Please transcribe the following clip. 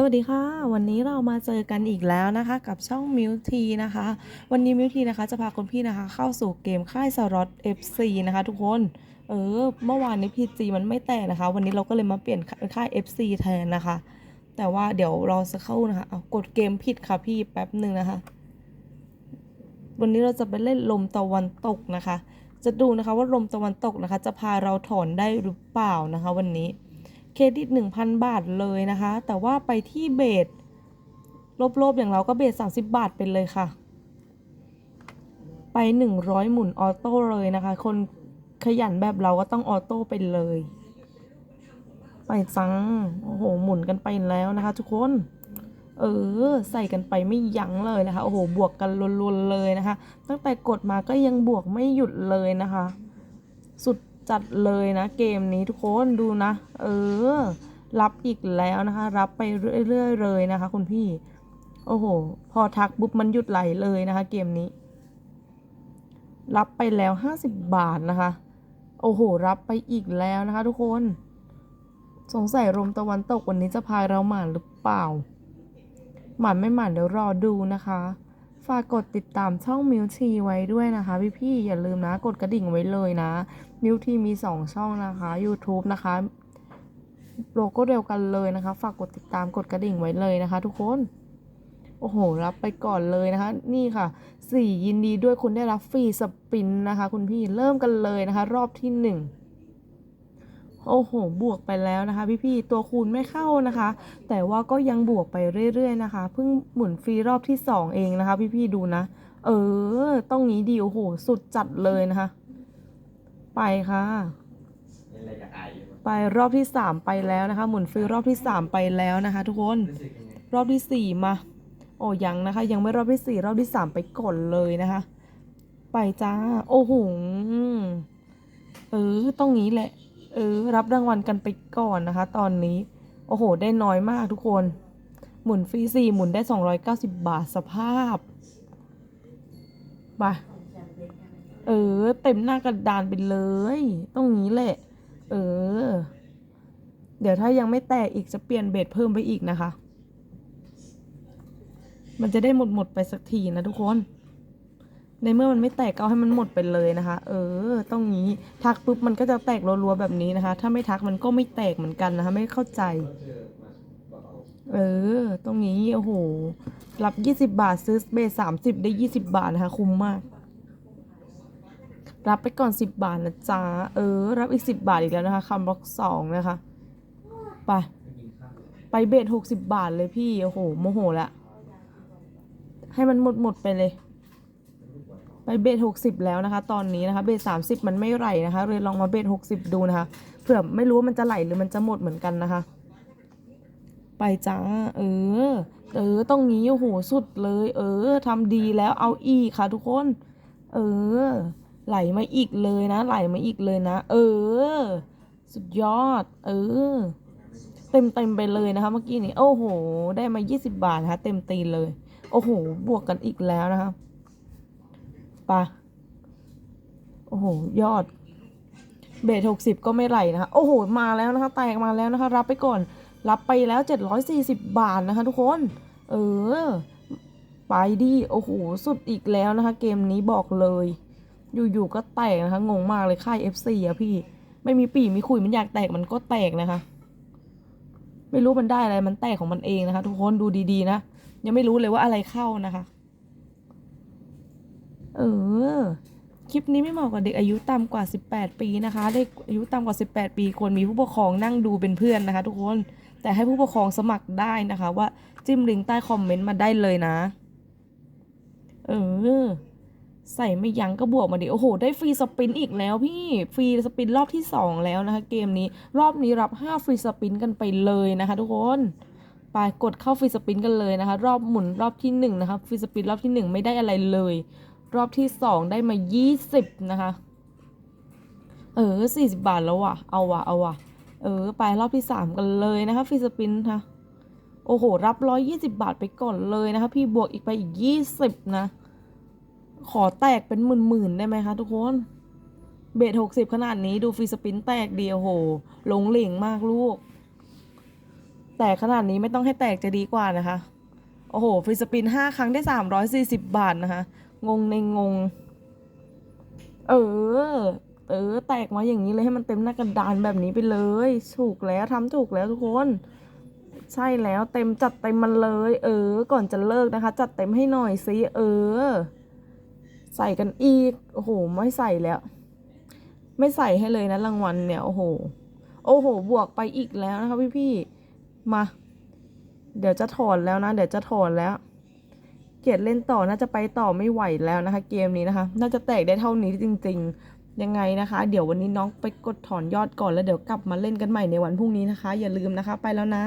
สวัสดีค่ะ วันนี้เรามาเจอกันอีกแล้วนะคะ กับช่องมิวทีนะคะ วันนี้มิวทีนะคะจะพาคุณพี่นะคะ เข้าสู่เกมค่ายสล็อต FC นะคะทุกคนเออเมื่อวานนี้ PG มันไม่แตกนะคะ วันนี้เราก็เลยมาเปลี่ยนค่าย FC แทนนะคะ แต่ว่าเดี๋ยวเราจะเข้านะคะเอากดเกมผิดค่ะพี่แป๊บหนึ่งนะคะ วันนี้เราจะไปเล่นลมตะวันตกนะคะ จะดูนะคะว่าลมตะวันตกนะคะ จะพาเราถอนได้หรือเปล่านะคะ วันนี้ เครดิต 1,000 บาทเลยนะคะ แต่ว่าไปที่เบสลบๆอย่างเราก็เบส30 บาทไปเลยค่ะ ไป 100 หมุนออโต้เลยนะคะ คนขยันแบบเราก็ต้องออโต้ไปเลย ไปจังโอ้โหหมุนกันไปแล้วนะคะ ทุกคน เออ ใส่กันไปไม่ยั้งเลยนะคะ โอ้โห บวกกันลุนๆเลยนะคะ ตั้งแต่กดมาก็ยังบวกไม่หยุดเลยนะคะ สุด จัดเลยนะเกมนี้ทุกคนดูนะ เออ รับอีกแล้วนะคะ รับไปเรื่อยๆเลยนะคะ คุณพี่ โอ้โห พอทักปุ๊บมันหยุดไหลเลยนะคะ เกมนี้ รับไปแล้ว50บาทนะคะ โอ้โห รับไปอีกแล้วนะคะ ทุกคน สงสัยลมตะวันตกวันนี้จะพาเราหมานหรือเปล่า หมานไม่หมานเดี๋ยวรอดูนะคะ ฝากกดติดตามช่องมิวทีไว้ด้วยนะคะ พี่ๆอย่าลืมนะ กดกระดิ่งไว้เลยนะมิวทีมี 2 ช่องนะคะ YouTube นะคะโลโก้เดียวกันเลยนะคะ ฝากกดติดตามกดกระดิ่งไว้เลยนะคะ ทุกคนโอ้โห รับไปก่อนเลยนะคะ นี่ค่ะสี่ยินดีด้วยคุณได้รับฟรีสปินนะคะ คุณพี่เริ่มกันเลยนะคะ รอบที่หนึ่ง โอ้โห บวกไปแล้วนะคะ พี่ๆ ตัวคูณไม่เข้านะคะ แต่ว่าก็ยังบวกไปเรื่อยๆนะคะ เพิ่งหมุนฟรีรอบที่สองเองนะคะ พี่ๆ ดูนะ เออ ต้องนี้ดีโอ้โห สุดจัดเลยนะคะ ไปค่ะเล่นอะไปรอบที่สามไปแล้วนะคะ หมุนฟรีรอบที่สามไปแล้วนะคะ ทุกคน รอบที่สี่มา โอ้ยังนะคะ ยังไม่รอบที่สี่รอบที่สามไปก่อนเลยนะคะ ไปจ้า โอ้โห เออ ต้องงี้แหละ เออ รับรางวัลกันไปก่อนนะคะ ตอนนี้ โอ้โห ได้น้อยมากทุกคน หมุนฟรีสี่หมุนได้สองร้อยเก้าสิบบาทสภาพไปเออ เต็มหน้ากระดานไปเลยต้องงี้แหละ เออ เดี๋ยวถ้ายังไม่แตกอีกจะเปลี่ยนเบสเพิ่มไปอีกนะคะ มันจะได้หมดหมดไปสักทีนะทุกคน ในเมื่อมันไม่แตกก็เอาให้มันหมดไปเลยนะคะ เออ ต้องงี้ทักปุ๊บมันก็จะแตกรัวๆแบบนี้นะคะ ถ้าไม่ทักมันก็ไม่แตกเหมือนกันนะคะ ไม่เข้าใจ เออ ตรงนี้โอ้โห รับ20บาทซื้อเบส30ได้20บาทนะคะ คุ้มมาก รับไปก่อน10บาทนะจ๊ะ เออ รับอีก10บาทอีกแล้วนะคะคำบล็อกสองนะคะ ไป ไปเบส60บาทเลยพี่ โอ้โห โมโหละ ให้มันหมดหมดไปเลย ไปเบส60แล้วนะคะ ตอนนี้นะคะเบส30มันไม่ไหลนะคะเลยลองมาเบส60ดูนะคะเผื่อไม่รู้ว่ามันจะไหลหรือมันจะหมดเหมือนกันนะคะ ไปจ้าเออ เออต้องนี้โอ้โหสุดเลย เออทำดีแล้วเอาอีกค่ะ ทุกคน เออ ไหลมาอีกเลยนะ ไหลมาอีกเลยนะ เออ สุดยอด เออ เต็มเต็มไปเลยนะคะ เมื่อกี้นี้โอ้โห ได้มา 20 บาทนะคะเต็มตีนเลย โอ้โห บวกกันอีกแล้วนะคะ ปะโอ้โห ยอด เบสหกสิบก็ไม่ไหลนะคะ โอ้โห มาแล้วนะคะ แตกมาแล้วนะคะ รับไปก่อน รับไปแล้ว740บาทนะคะ ทุกคน เออ ไปดิ โอ้โห สุดอีกแล้วนะคะ เกมนี้บอกเลย อยู่ๆ ก็แตกนะคะ งงมากเลย ค่าย FC อะพี่ ไม่มีปีมีคุย มันอยากแตกมันก็แตกนะคะ ไม่รู้มันได้อะไร มันแตกของมันเองนะคะ ทุกคน ดูดีๆ นะ ยังไม่รู้เลยว่าอะไรเข้านะคะ เออ คลิปนี้ไม่เหมาะกับเด็กอายุต่ำกว่า 18 ปีนะคะ เด็กอายุต่ำกว่า 18 ปีควรมีผู้ปกครองนั่งดูเป็นเพื่อนนะคะ ทุกคน แต่ให้ผู้ปกครองสมัครได้นะคะ ว่าจิ้มลิงก์ใต้คอมเมนต์มาได้เลยนะ เออ ใส่ไม่ยั้งก็บวกมาดิ โอ้โห ได้ฟรีสปินอีกแล้วพี่ ฟรีสปินรอบที่ 2 แล้วนะคะ เกมนี้ รอบนี้รับ 5 ฟรีสปินกันไปเลยนะคะ ทุกคนไปกดเข้าฟรีสปินกันเลยนะคะ รอบหมุนรอบที่1นะคะฟรีสปินรอบที่ 1 ไม่ได้อะไรเลย รอบที่2ได้มา20นะคะ เออ40บาทแล้วว่ะ เอาว่ะ เอาว่ะ เออ ไปรอบที่3กันเลยนะคะฟรีสปินค่ะ โอ้โห รับ120บาทไปก่อนเลยนะคะ พี่บวกอีกไปอีก20นะ ขอแตกเป็นหมื่นๆได้ไหมคะทุกคน เบส60ขนาดนี้ดูฟรีสปินแตกเดียวโหหลงเหล่งมากลูก แต่ขนาดนี้ไม่ต้องให้แตกจะดีกว่านะคะ โอ้โหฟรีสปินห้าครั้งได้สามร้อยสี่สิบบาทนะคะ งงในงง เออ เออ แตกมาอย่างนี้เลยให้มันเต็มหน้ากระดานแบบนี้ไปเลย ถูกแล้วทำถูกแล้วทุกคน ใช่แล้วเต็มจัดเต็มมันเลย เออ ก่อนจะเลิกนะคะ จัดเต็มให้หน่อยสิเออ ใส่กันอีก โอ้โห ไม่ใส่แล้ว ไม่ใส่ให้เลยนะรางวัลเนี่ย โอ้โห โอ้โห บวกไปอีกแล้วนะคะพี่ๆมา เดี๋ยวจะถอนแล้วนะ เดี๋ยวจะถอนแล้ว เกียร์เล่นต่อน่าจะไปต่อไม่ไหวแล้วนะคะ เกมนี้นะคะ น่าจะแตกได้เท่านี้จริง ๆ ยังไงนะคะ เดี๋ยววันนี้น้องไปกดถอนยอดก่อนแล้วเดี๋ยวกลับมาเล่นกันใหม่ในวันพรุ่งนี้นะคะ อย่าลืมนะคะ ไปแล้วนะ